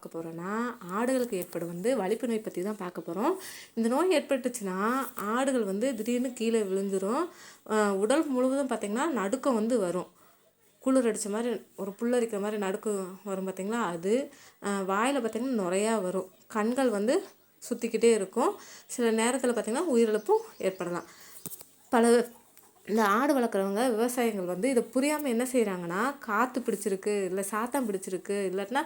பார்க்க போகிறோன்னா ஆடுகளுக்கு ஏற்படும் வந்து வலிப்பு நோய் பற்றி தான் பார்க்க போகிறோம் இந்த நோய் ஏற்பட்டுச்சுன்னா ஆடுகள் வந்து திடீர்னு கீழே விழுந்துரும். உடல் முழுவதும் பார்த்திங்கன்னா நடுக்கம் வந்து வரும். குளிர் அடித்த மாதிரி ஒரு புல்லரிக்கிற மாதிரி நடுக்கம் வரும் பார்த்திங்களா அது வாயில் பார்த்திங்கன்னா நிறையா வரும். கண்கள் வந்து சுற்றிக்கிட்டே இருக்கும். சில நேரத்தில் பார்த்திங்கன்னா உயிரிழப்பும் ஏற்படலாம். பல இந்த ஆடு வளர்க்குறவங்க விவசாயிகள் வந்து இதை புரியாமல் என்ன செய்கிறாங்கன்னா காற்று பிடிச்சிருக்கு இல்லை சாத்தம் பிடிச்சிருக்கு இல்லாட்டினா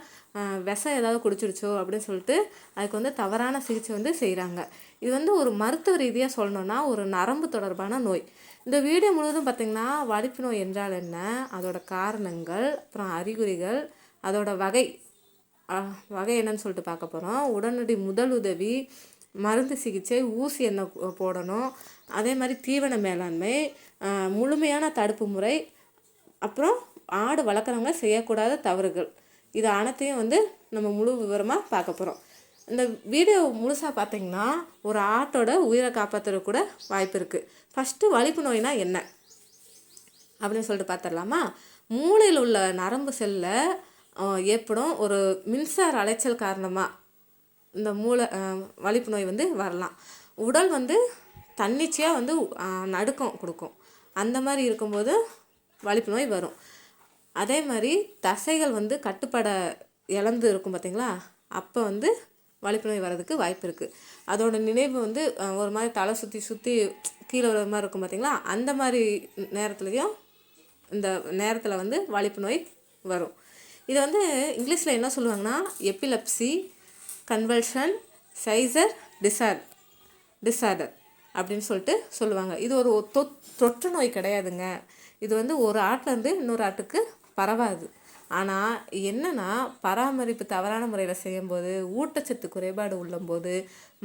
விஷம் ஏதாவது குடிச்சிருச்சோ அப்படின்னு சொல்லிட்டு அதுக்கு வந்து தவறான சிகிச்சை வந்து செய்கிறாங்க இது வந்து ஒரு மருத்துவ ரீதியாக சொல்லணும்னா ஒரு நரம்பு தொடர்பான நோய். இந்த வீடியோ முழுவதும் பார்த்திங்கன்னா வலிப்பு நோய் என்றால் என்ன அதோட காரணங்கள் அப்புறம் அறிகுறிகள் அதோட வகை வகை என்னன்னு சொல்லிட்டு பார்க்க போகிறோம் உடனடி முதலுதவி மருந்து சிகிச்சை ஊசி என்ன போடணும். அதே மாதிரி தீவன மேலாண்மை முழுமையான தடுப்பு முறை அப்புறம் ஆடு வளர்க்குறவங்க செய்யக்கூடாத தவறுகள். இது அனைத்தையும் வந்து நம்ம முழு விவரமாக பார்க்க போகிறோம் இந்த வீடியோ முழுசாக பார்த்திங்கன்னா ஒரு ஆட்டோட உயிரை காப்பாற்றுற கூட வாய்ப்பு இருக்குது ஃபஸ்ட்டு வலிப்பு நோய்னா என்ன? அப்படின்னு சொல்லிட்டு பார்த்துடலாமா மூளையில் உள்ள நரம்பு செல்லில் ஏற்படும் ஒரு மின்சார அலைச்சல் காரணமாக இந்த மூளை வலிப்பு நோய் வந்து வரலாம். உடல் வந்து தன்னிச்சையாக வந்து நடுக்கம் கொடுக்கும். அந்த மாதிரி இருக்கும்போது வலிப்பு நோய் வரும். அதே மாதிரி தசைகள் வந்து கட்டுப்பட இழந்து இருக்கும் பார்த்தீங்களா அப்போ வந்து வலிப்பு நோய் வர்றதுக்கு வாய்ப்பு இருக்குது அதோட நினைவு வந்து ஒரு மாதிரி தலை சுற்றி சுற்றி கீழே வர மாதிரி இருக்கும் பார்த்தீங்களா அந்த மாதிரி நேரத்துலையும் இந்த நேரத்தில் வந்து வலிப்பு நோய் வரும். இதை வந்து இங்கிலீஷில் என்ன சொல்லுவாங்கன்னா எப்பிலப்சி கன்வல்ஷன் சைசர் டிசார் டிசார்டர் அப்படின்னு சொல்லிட்டு சொல்லுவாங்க. இது ஒரு தொற்று நோய் கிடையாதுங்க. இது வந்து ஒரு ஆட்டிலேருந்து இன்னொரு ஆட்டுக்கு பரவாது. ஆனால் என்னன்னா பராமரிப்பு தவறான முறையில் செய்யும்போது ஊட்டச்சத்து குறைபாடு உள்ளம்போது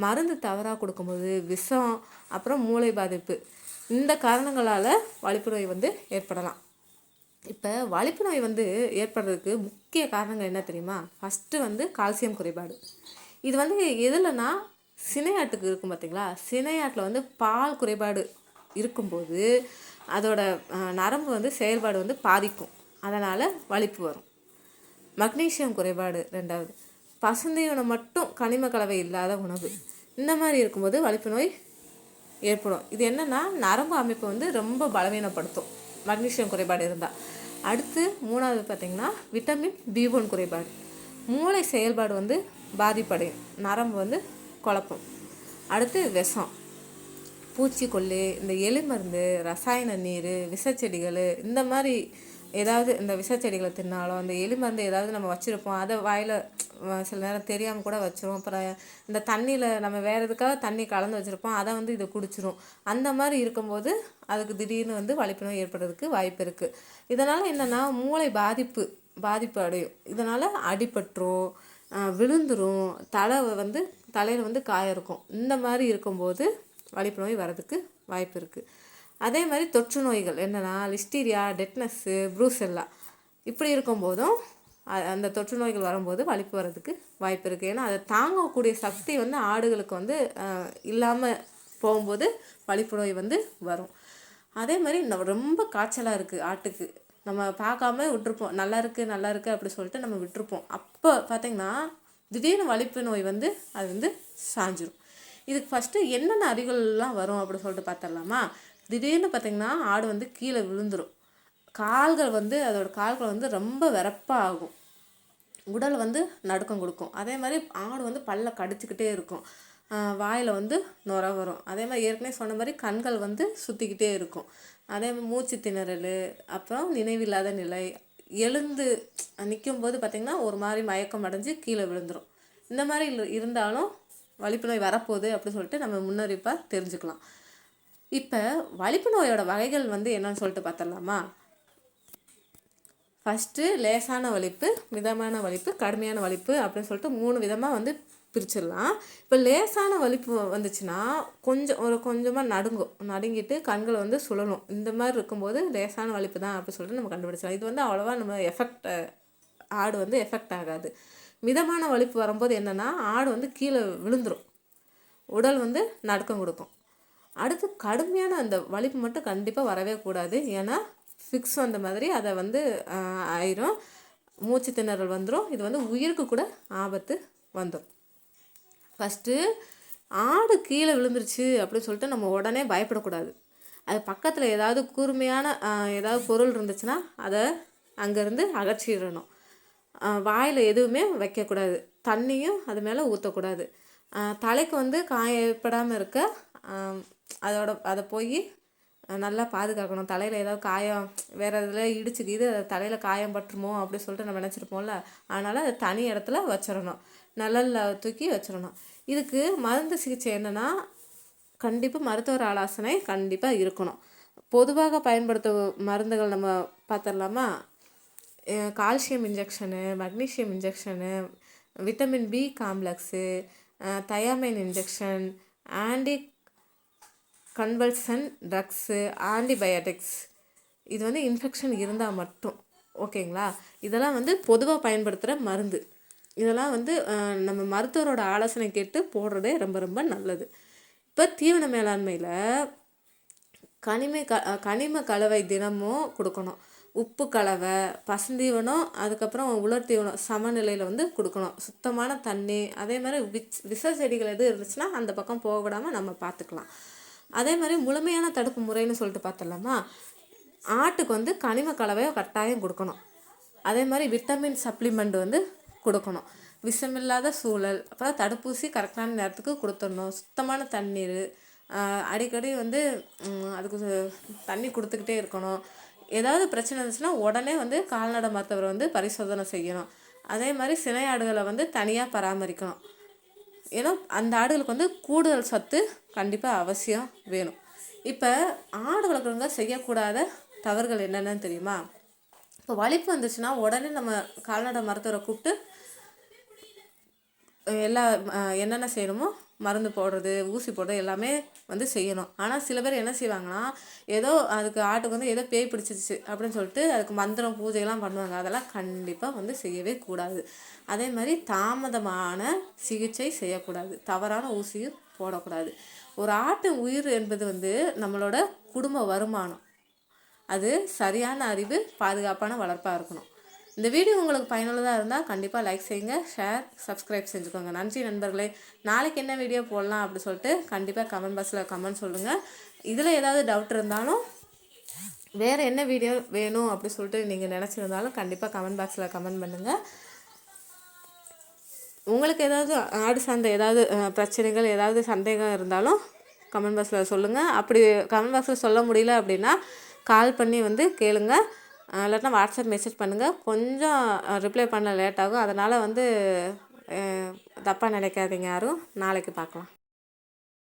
மருந்து தவறாக கொடுக்கும்போது விஷம் அப்புறம் மூளை பாதிப்பு இந்த காரணங்களால் வலிப்பு நோய் வந்து ஏற்படலாம். இப்போ வலிப்பு நோய் வந்து ஏற்படுறதுக்கு முக்கிய காரணங்கள் என்ன தெரியுமா? ஃபஸ்ட்டு வந்து கால்சியம் குறைபாடு. இது வந்து எதுலனா சினையாட்டுக்கு இருக்கும் பார்த்தீங்களா சினையாட்டில் வந்து பால் குறைபாடு இருக்கும்போது அதோட நரம்பு வந்து செயல்பாடு வந்து பாதிக்கும். அதனால் வலிப்பு வரும். மக்னீசியம் குறைபாடு ரெண்டாவது. பசுந்தீவனம் மட்டும் கனிம கலவை இல்லாத உணவு. இந்த மாதிரி இருக்கும்போது வலிப்பு நோய் ஏற்படும். இது என்னென்னா நரம்பு அமைப்பு வந்து ரொம்ப பலவீனப்படுத்தும். மக்னீசியம் குறைபாடு இருந்தால் அடுத்து மூணாவது பார்த்திங்கன்னா விட்டமின் பி ஒன் குறைபாடு. மூளை செயல்பாடு வந்து பாதிப்படையும் நரம்பு வந்து குழப்பம். அடுத்து விஷம். பூச்சிக்கொல்லி இந்த எலி மருந்து ரசாயன நீர் விஷச்செடிகள் இந்த மாதிரி ஏதாவது இந்த விஷச்செடிகளை தின்னாலோ அந்த எலி மருந்து ஏதாவது நம்ம வச்சுருப்போம் அதை வாயில் சில நேரம் தெரியாமல் கூட வச்சிரும். அப்புறம் இந்த தண்ணியில் நம்ம வேறு எதுக்காக தண்ணி கலந்து வச்சுருப்போம் அதை வந்து இதை குடிச்சிரும். அந்த மாதிரி இருக்கும்போது அதுக்கு திடீர்னு வந்து வலிப்பினம் ஏற்படுறதுக்கு வாய்ப்பு இருக்குது இதனால் என்னென்னா மூளை பாதிப்பு பாதிப்பு அடையும். இதனால் அடிபட்டுரும் விழுந்துடும் விழுந்துரும். தலை வந்து தலையில் வந்து காயம் இருக்கும். இந்த மாதிரி இருக்கும்போது வலிப்பு நோய் வரதுக்கு வாய்ப்பு இருக்குது அதே மாதிரி தொற்று நோய்கள் என்னென்னா லிஸ்டீரியா டெட்னஸ்ஸு ப்ரூசெல்லா இப்படி இருக்கும்போதும் அந்த தொற்று நோய்கள் வரும்போது வலிப்பு வர்றதுக்கு வாய்ப்பு இருக்குது ஏன்னா அதை தாங்கக்கூடிய சக்தி வந்து ஆடுகளுக்கு வந்து இல்லாமல் போகும்போது வலிப்பு நோய் வந்து வரும். அதே மாதிரி ரொம்ப காய்ச்சலாக இருக்குது ஆட்டுக்கு. நம்ம பார்க்காம விட்டுருப்போம். நல்லா இருக்குது நல்லா இருக்குது அப்படி சொல்லிட்டு நம்ம விட்டுருப்போம். அப்போ பார்த்திங்கன்னா திடீர்னு வலிப்பு நோய் வந்து அது வந்து சாஞ்சிரும். இதுக்கு ஃபஸ்ட்டு என்னென்ன அறிகுறிலாம் வரும் அப்படின்னு சொல்லிட்டு பார்த்துடலாமா திடீர்னு பார்த்திங்கன்னா ஆடு வந்து கீழே விழுந்துடும் கால்கள் வந்து அதோட கால்கள் வந்து ரொம்ப வெறப்பாக ஆகும் உடல் வந்து நடுக்கம் கொடுக்கும். அதே மாதிரி ஆடு வந்து பல்ல கடிச்சிக்கிட்டே இருக்கும். வாயில் வந்து நுர வரும். அதே மாதிரி ஏற்கனவே சொன்ன மாதிரி கண்கள் வந்து சுற்றிக்கிட்டே இருக்கும். அதே மாதிரி மூச்சு திணறல் அப்புறம் நினைவில்லாத நிலை எழுந்து நிற்கும்போது பார்த்திங்கன்னா ஒரு மாதிரி மயக்கம் அடைஞ்சு கீழே விழுந்துடும் இந்த மாதிரி இருந்தாலும் வலிப்பு நோய் வரப்போகுது அப்படின்னு சொல்லிட்டு நம்ம முன்னறிப்பாக தெரிஞ்சுக்கலாம். இப்போ வலிப்பு நோயோட வகைகள் வந்து என்னன்னு சொல்லிட்டு பார்த்துடலாமா ஃபஸ்ட்டு லேசான வலிப்பு மிதமான வலிப்பு கடுமையான வலிப்பு அப்படின்னு சொல்லிட்டு மூணு விதமாக வந்து பிரிச்சிடலாம். இப்போ லேசான வலிப்பு வந்துச்சுன்னா கொஞ்சம் ஒரு கொஞ்சமாக நடுங்கும் நடுங்கிட்டு கண்களை வந்து சுழலும். இந்த மாதிரி இருக்கும்போது லேசான வலிப்பு தான் அப்படின்னு சொல்லிட்டு நம்ம கண்டுபிடிச்சலாம் இது வந்து அவ்வளோவா நம்ம எஃபெக்ட் ஆடு வந்து எஃபெக்ட் ஆகாது. மிதமான வலிப்பு வரும்போது என்னென்னா ஆடு வந்து கீழே விழுந்துடும் உடல் வந்து நடுக்கம் கொடுக்கும். அடுத்து கடுமையான அந்த வலிப்பு மட்டும் கண்டிப்பாக வரவே கூடாது. ஏன்னா ஃபிக்ஸ் வந்த மாதிரி அதை வந்து ஆயிரும். மூச்சு திணறல் வந்துடும் இது வந்து உயிருக்கு கூட ஆபத்து வந்துடும் ஃபஸ்ட்டு ஆடு கீழே விழுந்துருச்சு அப்படின்னு சொல்லிட்டு நம்ம உடனே பயப்படக்கூடாது. அது பக்கத்தில் ஏதாவது கூர்மையான ஏதாவது பொருள் இருந்துச்சுன்னா அதை அங்கேருந்து அகற்றிடணும். வாயில் எதுவுமே வைக்கக்கூடாது. தண்ணியும் அது மேலே ஊற்றக்கூடாது தலைக்கு வந்து காயப்படாமல் இருக்க அதோட அதை போய் நல்லா பாதுகாக்கணும். தலையில் ஏதாவது காயம் வேறு இதில் இடிச்சுக்கிது அது தலையில் காயம் பட்டுருமோ அப்படின்னு சொல்லிட்டு நம்ம நினச்சிருப்போம்ல. அதனால் அதை தனி இடத்துல வச்சிடணும். நிழல்ல தூக்கி வச்சிடணும் இதுக்கு மருந்து சிகிச்சை என்னென்னா கண்டிப்பாக மருத்துவர் ஆலோசனை கண்டிப்பாக இருக்கணும். பொதுவாக பயன்படுத்தும் மருந்துகள் நம்ம பார்த்துடலாமா calcium injection magnesium injection vitamin B complex thiamine injection anticonvulsant drugs antibiotics. இது வந்து இன்ஃபெக்ஷன் இருந்தால் மட்டும். ஓகேங்களா? இதெல்லாம் வந்து பொதுவாக பயன்படுத்துகிற மருந்து. இதெல்லாம் வந்து நம்ம மருத்துவரோட ஆலோசனை கேட்டு போடுறதே ரொம்ப ரொம்ப நல்லது. இப்போ தீவன மேலாண்மையில் கனிம க கனிம கலவை தினமும் கொடுக்கணும். உப்பு கலவை பசுந்தீவனம் அதுக்கப்புறம் உலர் தீவனம் சமநிலையில் வந்து கொடுக்கணும். சுத்தமான தண்ணி அதே மாதிரி விச் விஷ செடிகள் எதுவும் இருந்துச்சுன்னா அந்த பக்கம் போக விடாமல் நம்ம பார்த்துக்கலாம். அதே மாதிரி முழுமையான தடுப்பு முறைன்னு சொல்லிட்டு பார்த்தலாமா ஆட்டுக்கு வந்து கனிம கலவையை கட்டாயம் கொடுக்கணும். அதே மாதிரி விட்டமின் சப்ளிமெண்ட் வந்து கொடுக்கணும். விஷமில்லாத சூழல். அப்போ தடுப்பூசி கரெக்டான நேரத்துக்கு கொடுத்துடணும். சுத்தமான தண்ணீர் அடிக்கடி வந்து அதுக்கு தண்ணி கொடுத்துக்கிட்டே இருக்கணும். ஏதாவது பிரச்சனை இருந்துச்சுன்னா உடனே வந்து கால்நடை மருத்துவரை வந்து பரிசோதனை செய்யணும். அதே மாதிரி சினையாடுகளை வந்து தனியாக பராமரிக்கணும். ஏன்னா அந்த ஆடுகளுக்கு வந்து கூடுதல் சத்து கண்டிப்பாக அவசியம் வேணும். இப்போ ஆடு வளர்க்குறவங்க செய்யக்கூடாத தவறுகள் என்னென்னு தெரியுமா? இப்போ வலிப்பு வந்துச்சுன்னா உடனே நம்ம கால்நடை மருத்துவரை கூப்பிட்டு எல்லா என்னென்ன செய்யணுமோ மருந்து போடுறது ஊசி போடுறது எல்லாமே வந்து செய்யணும். ஆனால் சில பேர் என்ன செய்வாங்கன்னா ஏதோ அதுக்கு ஆட்டுக்கு வந்து ஏதோ பேய் பிடிச்சிருச்சு அப்படின்னு சொல்லிட்டு அதுக்கு மந்திரம் பூஜைலாம் பண்ணுவாங்க. அதெல்லாம் கண்டிப்பாக வந்து செய்யவே கூடாது. அதே மாதிரி தாமதமான சிகிச்சை செய்யக்கூடாது. தவறான ஊசியும் போடக்கூடாது. ஒரு ஆட்டு உயிர் என்பது வந்து நம்மளோட குடும்ப வருமானம். அது சரியான அறிவு பாதுகாப்பான வளர்ப்பாக இருக்கணும். இந்த வீடியோ உங்களுக்கு பயனுள்ளதாக இருந்தால் கண்டிப்பாக லைக் செய்யுங்க ஷேர் சப்ஸ்கிரைப் செஞ்சுக்கோங்க. நன்றி நண்பர்களே. நாளைக்கு என்ன வீடியோ போடலாம் அப்படின்னு சொல்லிட்டு கண்டிப்பாக கமெண்ட் பாக்ஸில் கமெண்ட் சொல்லுங்கள் இதில் ஏதாவது டவுட் இருந்தாலும் வேறு என்ன வீடியோ வேணும் அப்படி சொல்லிட்டு நீங்கள் நினச்சிருந்தாலும் கண்டிப்பாக கமெண்ட் பாக்ஸில் கமெண்ட் பண்ணுங்கள் உங்களுக்கு ஏதாவது ஆடு சார்ந்த ஏதாவது பிரச்சனைகள் ஏதாவது சந்தேகம் இருந்தாலும் கமெண்ட் பாக்ஸில் சொல்லுங்கள் அப்படி கமெண்ட் பாக்ஸில் சொல்ல முடியல அப்படின்னா கால் பண்ணி வந்து கேளுங்க. இல்லாட்டினா வாட்ஸ்அப் மெசேஜ் பண்ணுங்கள் கொஞ்சம் ரிப்ளை பண்ண லேட் ஆகும். அதனால் வந்து தப்பாக நினைக்காதீங்க யாரும். நாளைக்கு பார்க்கலாம்.